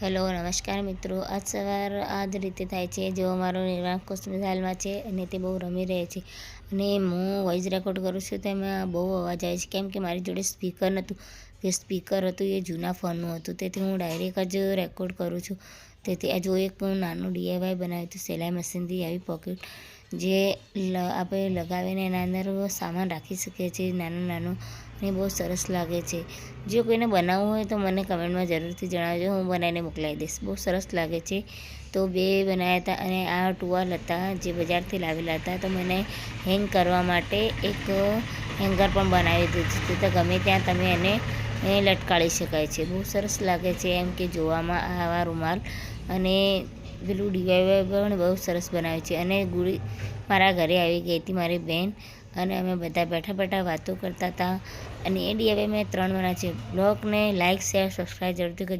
Hello નમસ્કાર મિત્રો. આજ સવાર આ જ રીતે થાય છે. જો મારો નિર્વાણ કોસ્મિઝાલમાં છે અને તે બહુ રમી રહે છે અને હું વોઇસ રેકોર્ડ કરું છું તેમાં બહુ અવાજ આવે છે. કેમ કે મારી જોડે સ્પીકર નહોતું જે સ્પીકર હતું એ જૂના ફોનનું હતું. તેથી હું ડાયરેક્ટ જ રેકોર્ડ કરું છું. તેથી આ જો એક નાનું ડીઆઈવાય બનાવ્યું હતું. સિલાઈ મશીનથી આવી પોકેટ જે આપણે લગાવીને એના અંદર સામાન રાખી શકીએ છીએ નાનું નાનું અને બહુ સરસ લાગે છે. જો કોઈને બનાવવું હોય તો મને કમેન્ટમાં જરૂરથી જણાવજો, હું બનાવીને મોકલાવી દઈશ. બહુ સરસ લાગે છે. તો બે બનાવ્યા હતા અને આ ટુવાલ હતા જે બજારથી લાવેલા હતા. તો મને હેંગ કરવા માટે એક હેંગર પણ બનાવી દીધું છે તો ગમે ત્યાં તમે એને લટકાળી શકાય છે. બહુ સરસ લાગે છે એમ કે જોવામાં આવા રૂમાલ અને પેલું ડીવાય પણ બહુ સરસ બનાવે છે. અને ગુડી મારા ઘરે આવી ગઈ હતી મારી બેન અને અમે બધા બેઠા બેઠા વાતો કરતા હતા. અને એ ડીવાય મેં ત્રણ બનાવ્યા છે. બ્લોગને લાઇક શેર સબસ્ક્રાઈબ જરૂરથી કરજો.